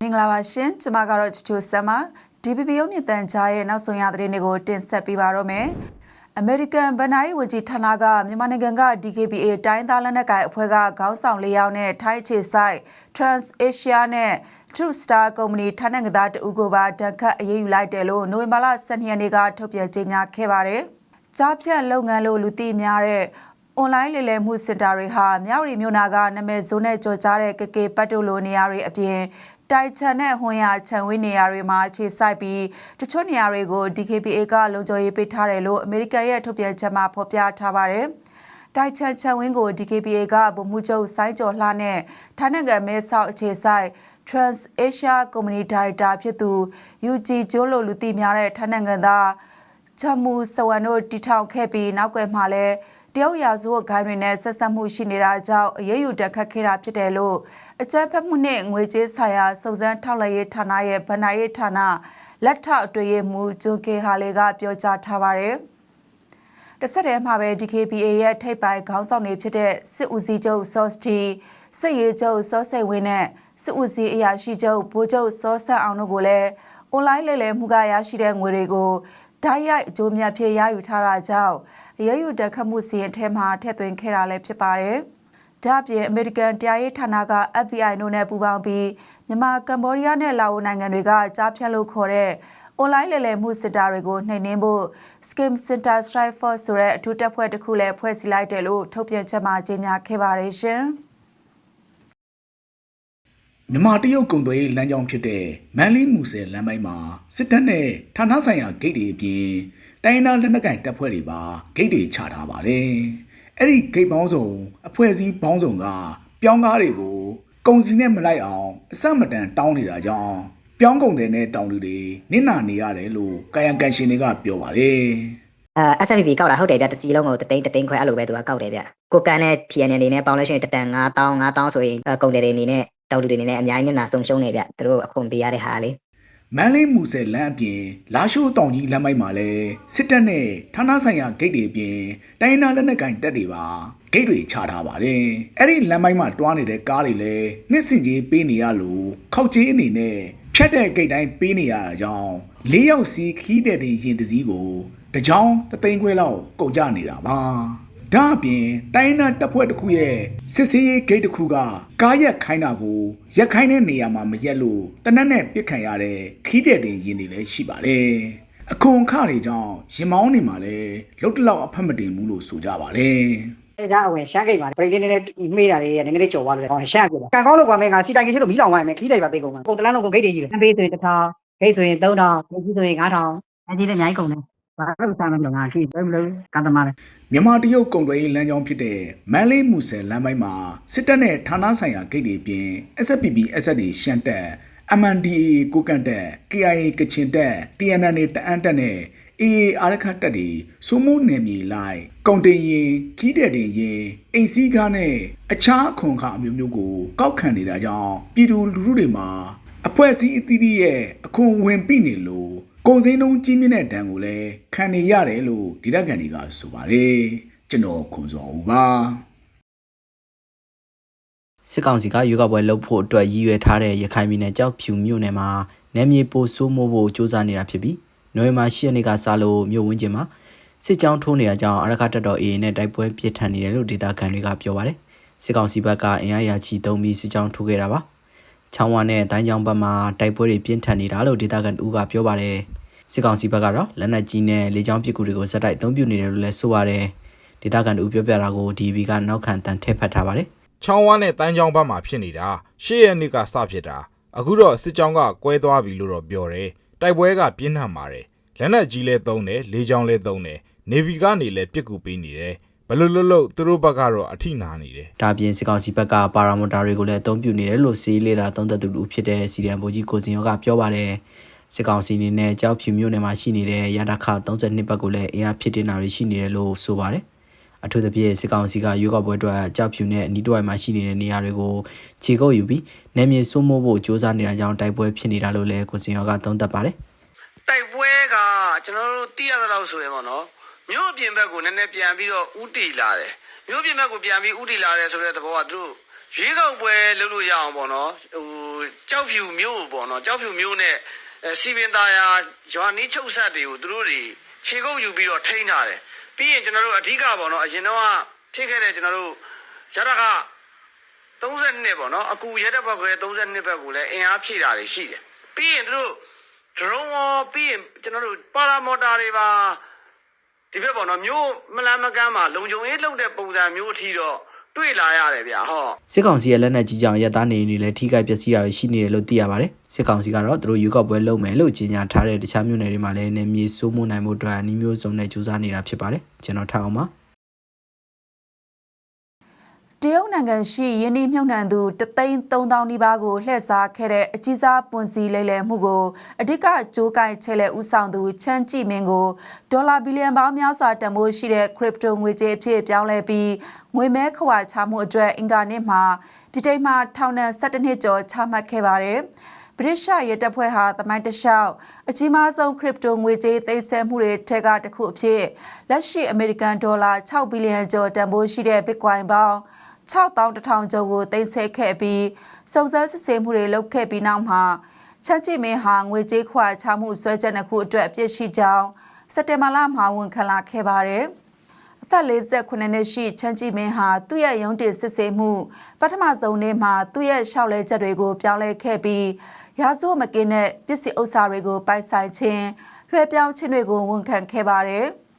မင်္ဂလာပါရှင်ကျွန်မကတော့ချချိုဆမ်မာ DPP ရုပ်မြင့်တန်ကြားရဲ့နောက်ဆုံးရသတင်းတွေကိုတင်ဆက်ပေးပါတော့မယ်အမေရိကန်ဗန်နာယီဝန်ကြီးဌာနကမြန်မာနိုင်ငံက DKBA တိုင်းသားလက်နက်ကိုင်အဖွဲ့ကခေါင်းဆောင်၄ယောက်နဲ့ထိုင်းခြေဆိုင် Trans Asia နဲ့ True Star ကုမ္ပဏီဌာနကသားတဦးကိုပါတန်ခတ်အရေးယူလိုက်တယ်လို့နိုဝင်ဘာလ12ရက်နေ့ကထုတ်ပြန်ကြေညာခဲ့ပါတယ်။ကြားဖြတ်လုပ်ငန်းလို့လူသိများတဲ့ အွန်လိုင်းလေလည်မှုစင်တာတွေဟာမြောက်ရီမြို့နာကနာမည်ဇိုးနဲ့ကြော်ကြားတဲ့ကကေပတ်တိုလိုနေရာတွေအပြင်တိုက်ချန်နဲ့ဟွန်ရခြံဝင်းနေရာတွေမှာခြေစိုက်ပြီးတချို့နေရာတွေကို DKBA ကလုံခြုံရေးပေးထားတယ်လို့အမေရိကန်ရဲ့ထုတ်ပြန်ချက်မှာဖော်ပြထားပါတယ်။တိုက်ချန်ခြံဝင်းကို DKBA ကဗိုလ်မှူးချုပ်စိုင်းကျော်လှနဲ့ထိုင်းနိုင်ငံမဲဆောက်အခြေစိုက် Trans Asia ကုမ္ပဏီဒါရိုက်တာဖြစ်သူ UG ကျိုးလိုလူသိများတဲ့ထိုင်းနိုင်ငံသားချမူစဝန်တို့တီထောင်ခဲ့ပြီးနောက်ွယ်မှာလည်း တရုတ်ရာဇဝတ်ဂိုင်းတွေနဲ့ဆက်ဆက်မှုရှိနေတာကြောင့်အရေးယူတက်ခတ်ခဲ့တာဖြစ်တယ်လို့အကြမ်းဖက်မှုနဲ့ငွေကြေးဆိုင်ရာစုံစမ်းထောက်လှမ်းရေးဌာနရဲ့ဗဏ္ဍာရေးဌာနလက်ထောက်အတွေ့အမှုဂျွန်ကေဟာလေကပြောကြားထားပါတယ်။တစ်ဆက်တည်းမှာပဲ DKBA ရဲ့ထိပ်ပိုင်းခေါင်းဆောင်တွေဖြစ်တဲ့စစ်ဦးစီးချုပ်စော့စတီစစ်ရေးချုပ်စောစိတ်ဝင်းနဲ့စစ်ဦးစီးအရာရှိချုပ်ဗိုလ်ချုပ်စောဆက်အောင်တို့ကိုလည်းအွန်လိုင်းလေလည်မှုကရရှိတဲ့ငွေတွေကို ဓာတ်ရိုက်အကျိုးမြတ်ဖြစ်ရယူထားတာကြောင့်အရေးယူတက်ခတ်မှုစီရင်ထဲမှာထည့်သွင်းခဲ့တာလည်းဖြစ်ပါတယ်။ဒါ့အပြင်အမေရိကန်တရားရေးဌာနက FBI တို့နဲ့ပူးပေါင်းပြီးမြန်မာကမ္ဘောဒီးယားနဲ့လာအိုနိုင်ငံတွေကကြားဖြတ်လို့ခေါ်တဲ့အွန်လိုင်းလေလည်မှုစစ်တာတွေကိုနှိမ်နင်းဖို့ Scheme Center Strike Force ဆိုတဲ့အထူးတပ်ဖွဲ့တစ်ခုလည်းဖွဲ့စည်းလိုက်တယ်လို့ထုတ်ပြန်ချက်မှာကြေညာခဲ့ပါတယ်ရှင်။ မြန်မာတရုတ်ကုန်သွယ်ရေးလမ်းကြောင်းဖြစ်တဲ့မန်လေးမူဆယ်လမ်းပိုင်းမှာစစ်တပ်နဲ့ဌာနဆိုင်ရာဂိတ်တွေအပြင်တိုင်းနာလက်နက်ကိုင်တပ်ဖွဲ့တွေပါဂိတ်တွေချထားပါတယ်။အဲ့ဒီဂိတ်ပေါင်းစုံအဖွဲ့အစည်းပေါင်းစုံကပြောင်းကားတွေကိုကုန်စီနဲ့မလိုက်အောင်အဆက်မတန်တောင်းနေတာကြောင့်ပြောင်းကုန်တဲ့နဲ့တောင်းလူတွေနစ်နာနေရတယ်လို့ကာယံကန်ရှင်တွေကပြောပါတယ်။အဲ SFP ကောက်တာဟုတ်တယ်ဗျတစီလုံးကိုတသိန်းတသိန်းခွဲအဲ့လိုပဲသူကကောက်တယ်ဗျကိုကန်နဲ့ TN အနေနဲ့ပေါင်းလို့ရှိရင်တတန်9000 9000ဆိုရင်အဲကုန်တယ်တွေအနေနဲ့ တောက်တူတွေအနေနဲ့အများကြီးမျက်နှာဆုံရှုံးနေဗျသူတို့အခွန်ပေးရတဲ့ဟာလေမန်းလေးမူဆယ်လမ်းအပြင်လာရှိုးတောင်ကြီးလမ်းပိုင်းမှာလည်းစစ်တပ်နဲ့ဌာနဆိုင်ရာဂိတ်တွေအပြင်တိုင်းနာလက်နက်ကင်တပ်တွေပါဂိတ်တွေချထားပါတယ်အဲ့ဒီလမ်းပိုင်းမှာတွားနေတဲ့ကားတွေလည်းနှစ်စင်ကြီးပေးနေရလို့ခောက်ကြီးအနေနဲ့ဖြတ်တဲ့ဂိတ်တိုင်းပေးနေရတာကြောင့်၄ယောက်စီခီးတဲ့တင်ရင်တစည်းကိုတကြောင်တသိန်းခွဲလောက်ကုန်ကြနေတာပါ ဒါအပြင်တိုင်းနာတပ်ဖွဲ့တစ်ခုရဲ့စစ်စေးရေးဂိတ်တစ်ခုကကားရက်ခိုင်းတာကိုရက်ခိုင်းတဲ့နေရာမှာမရက်လို့တနက်နဲ့ပြစ်ခံရတဲ့ခီးတဲ့တင်ရင်တွေလည်းရှိပါတယ်အခွန်အခတွေကြောင့်ရင်မောင်းနေမှာလည်းလုတ်တလောက်အဖက်မတင်ဘူးလို့ဆိုကြပါတယ်အဲဒါအဝင်ရှမ်းဂိတ်မှာပရိသတ်နဲ့မေးတာလေးနည်းနည်းလေးကြော်သွားလို့လေဟောရှမ်းပြတယ်ကံကောင်းလို့ကွာမင်းငါစီတိုင်ကင်းရှိလို့မီးလောင်သွားမယ်ခီးတယ်ပါသိကုန်မှာကုန်တလန်းလုံးကုန်ဂိတ်တွေကြီးတယ်အပေးဆိုရင်1000ဂိတ်ဆိုရင်3000ဂိတ်ကြီးဆိုရင်9000အဲဒီလည်းအများကြီးကုန်တယ် ဘာလို့စားမလို့ငါရှိဘယ်မလို့ကံသမားလဲမြန်မာတရုတ်ကုန်သွယ်ရေးလမ်းကြောင်းဖြစ်တဲ့မန်လေးမူဆယ်လမ်းပိုင်းမှာစစ်တပ်နဲ့ဌာနဆိုင်ရာဂိတ်တွေအပြင် SFPP SSD ရှမ်းတပ် MNDAA ကိုကန့်တပ် KIA ကချင်တပ် TNN တအန်းတပ်နဲ့ AA အာရခတ်တပ်တွေစိုးမိုးနယ်မြေလိုက်ကုန်တင်ရင်ခီးတဲ့တင်ရင်အိမ်စည်းကားနဲ့အခြားအခွန်အခအမျိုးမျိုးကိုကောက်ခံနေတာကြောင့်ပြည်သူလူထုတွေမှာအဖွဲ့အစည်းအသီးသီးရဲ့အခွန်ဝင်ပိနေလို့ ကုန်စည်နှုန်းကြီးမြင့်တဲ့ဒဏ်ကိုလည်းခံနေရတယ်လို့ဒေသခံတွေကဆိုပါတယ်ကျွန်တော်ခွန်စောဦးပါစစ်ကောင်စီကရွေးကောက်ပွဲလုပ်ဖို့အတွက်ရည်ရွယ်ထားတဲ့ရခိုင်ပြည်နယ်ကြောက်ဖြူမြို့နယ်မှာနယ်မြေပိုဆိုးမိုးဖို့စ조사နေတာဖြစ်ပြီးနိုဝင်ဘာ10ရက်နေ့ကစလို့မြို့ဝင်းကျင်မှာစစ်ကြောင်းထိုးနေရကြောင်းအရခတ်တပ်တော် AA နဲ့တိုက်ပွဲပြစ်ထန်နေတယ်လို့ဒေသခံတွေကပြောပါတယ်စစ်ကောင်စီဘက်ကအင်အားရာချီသုံးပြီးစစ်ကြောင်းထိုးခဲ့တာပါ ချောင်းဝါနဲ့တိုင်းကြောင်ဘက်မှာတိုက်ပွဲတွေပြင်းထန်နေတာလို့ဒေသခံတူကပြောပါတယ်စစ်ကောင်စီဘက်ကတော့လက်နက်ကြီးနဲ့လေကြောင်းပစ်ကူတွေကိုဇက်တိုက်အသုံးပြုနေတယ်လို့လည်းဆိုပါတယ်ဒေသခံတူပြောပြတာကို DB ကနောက်ခံတန်ထည့်ဖတ်ထားပါတယ်ချောင်းဝမ်းနဲ့တန်းချောင်းဘက်မှာဖြစ်နေတာရှေ့ရက်နေ့ကစဖြစ်တာအခုတော့စစ်ကြောင်းကကွဲသွားပြီလို့တော့ပြောတယ်တိုက်ပွဲကပြင်းထန်ပါတယ်လက်နက်ကြီးလဲသုံးတယ်လေကြောင်းလဲသုံးတယ်နေဗီကနေလဲပြစ်ကူပေးနေတယ် ဘယ်လို့လို့လို့သူတို့ဘက်ကတော့အထိနာနေတယ်ဒါအပြင်စစ်ကောင်စီဘက်ကပါရာမီတာတွေကိုလည်းအသုံးပြုနေတယ်လို့စီးလေတာသုံးသက်သူလူဖြစ်တဲ့စီရန်ဘိုကြီးကိုစင်ရောကပြောပါတယ်စစ်ကောင်စီအနေနဲ့ကြောက်ဖြူမြို့နယ်မှာရှိနေတဲ့ရတခ32ဘက်ကိုလည်းအင်အားဖြစ်တင်တာတွေရှိနေတယ်လို့ဆိုပါတယ်အထူးသဖြင့်စစ်ကောင်စီကရွေးကောက်ပွဲအတွက်ကြောက်ဖြူနဲ့အနီးတစ်ဝိုက်မှာရှိနေတဲ့နေရာတွေကိုခြေကုပ်ယူပြီးနယ်မြေစိုးမိုးဖို့စ조사နေတာကြောင့်တိုက်ပွဲဖြစ်နေတာလို့လည်းကိုစင်ရောကသုံးသပ်ပါတယ်တိုက်ပွဲကကျွန်တော်တို့သိရသလောက်ဆိုရင်ပေါ့နော် မြို့အပြင်ဘက်ကိုနည်းနည်းပြန်ပြီးတော့ဥတီလာတယ်မြို့အပြင်ဘက်ကိုပြန်ပြီးဥတီလာတယ်ဆိုတဲ့သဘောကသူတို့ရွေးကောက်ပွဲလုပ်လို့ရအောင်ပေါ့နော်ဟိုကြောက်ဖြူမျိုးပေါ့နော်ကြောက်ဖြူမျိုးနဲ့အဲစီပင်သားယာရွာနီးချုပ်ဆက်တွေကိုသူတို့တွေခြေကုပ်ယူပြီးတော့ထိန်းထားတယ်ပြီးရင်ကျွန်တော်တို့အဓိကပေါ့နော်အရင်တော့ဖြစ်ခဲ့တဲ့ကျွန်တော်တို့ရတက32ပေါ့နော်အကူရဲတဲ့ဘက်က32ဘက်ကိုလည်းအင်အားဖြည့်တာတွေရှိတယ်ပြီးရင်သူတို့ drone ရောပြီးရင်ကျွန်တော်တို့ပါရာမော်တာတွေပါ ဒီဘက်ပေါ့နော်မျိုးမလန်းမကမ်းမှာလုံခြုံရေးလုပ်တဲ့ပုံစံမျိုးအထိတော့တွေ့လာရတယ်ဗျာဟောစစ်ကောင်စီရဲ့လက်နက်ကြီးကြောင့်ရက်သားနေနေလည်းထိခိုက်ပျက်စီးတာတွေရှိနေတယ်လို့သိရပါတယ်စစ်ကောင်စီကတော့သူတို့ရွေးကောက်ပွဲလုပ်မယ်လို့ကြေညာထားတဲ့တခြားမြို့နယ်တွေမှာလည်းနေမြေစိုးမိုးနိုင်မှုအတွက်အနည်းမျိုးစုံနဲ့ကြိုးစားနေတာဖြစ်ပါတယ်ကျွန်တော်ထားအောင်ပါ တရုတ်နိုင်ငံရှိယင်းဒီမြုံနှံသူတသိန်း3000နီးပါးကိုလှည့်စားခဲ့တဲ့အကြီးစားပွန်စီလဲလှယ်မှုကိုအဓိကကြိုးကိုင်ချဲလဲဥဆောင်သူချမ်းကြည့်မင်းကိုဒေါ်လာဘီလီယံပေါင်းများစွာတန်ဖိုးရှိတဲ့ crypto ငွေကြေးအဖြစ်ပြောင်းလဲပြီးငွေမဲခွာချမှုအတွက်အင်ကာနစ်မှာပြည်တိတ်မှထောင်ဒဏ်17နှစ်ကျော်ချမှတ်ခဲ့ပါတယ်။ဗြိတိရှရဲတပ်ဖွဲ့ဟာသမိုင်းတလျှောက်အကြီးမားဆုံးခရစ်ပတိုငွေကြေးသိမ်းဆည်းမှုတွေထက်ကတစ်ခုအဖြစ်လက်ရှိအမေရိကန်ဒေါ်လာ6ဘီလီယံကျော်တန်ဖိုးရှိတဲ့ Bitcoin ပေါင်း 6100ကျော်ကိုသိမ်းဆည်းခဲ့ပြီးစုံစမ်းစစ်ဆေးမှုတွေလုပ်ခဲ့ပြီးနောက်မှာချက်ကြည့်မင်းဟာငွေကြေးခွာချမှုဆွဲချက်နှစ်ခုအတွက်အပြစ်ရှိကြောင်းစက်တင်ဘာလမှာဝန်ခံလာခဲ့ပါတယ်။အသက်48နှစ်ရှိချမ်းကြည်မင်းဟာသူ့ရဲ့ရုံးတင်စစ်ဆေးမှုပထမဆုံးနေ့မှာသူ့ရဲ့ရှောက်လဲချက်တွေကိုပြောင်းလဲခဲ့ပြီးရာဇဝတ်မကင်းတဲ့ပစ္စည်းဥစ္စာတွေကိုပိုက်ဆိုင်ခြင်းလွှဲပြောင်းခြင်းတွေကိုဝန်ခံခဲ့ပါတယ်။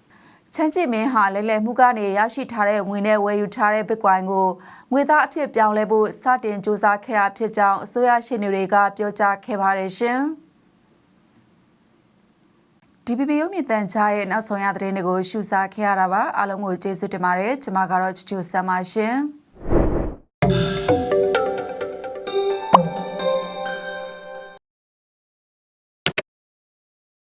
ချမ်းကြည်မင်းဟာလဲလှယ်မှုကနေရရှိထားတဲ့ငွေနဲ့ဝယ်ယူထားတဲ့ Bitcoin ကိုငွေသားအဖြစ်ပြောင်းလဲဖို့စတင်စူးစမ်းခဲ့တာဖြစ်ကြောင်းအစိုးရရှင်းတွေကပြောကြားခဲ့ပါတယ်ရှင်။ DPP ရုပ်မြင်သံကြားရဲ့နောက်ဆုံးရသတင်းတွေကိုရှုစားခဲ့ရတာပါအားလုံးကိုကျေးဇူးတင်ပါတယ်ကျွန်မကတော့ချူချူဆမ်းပါရှင်။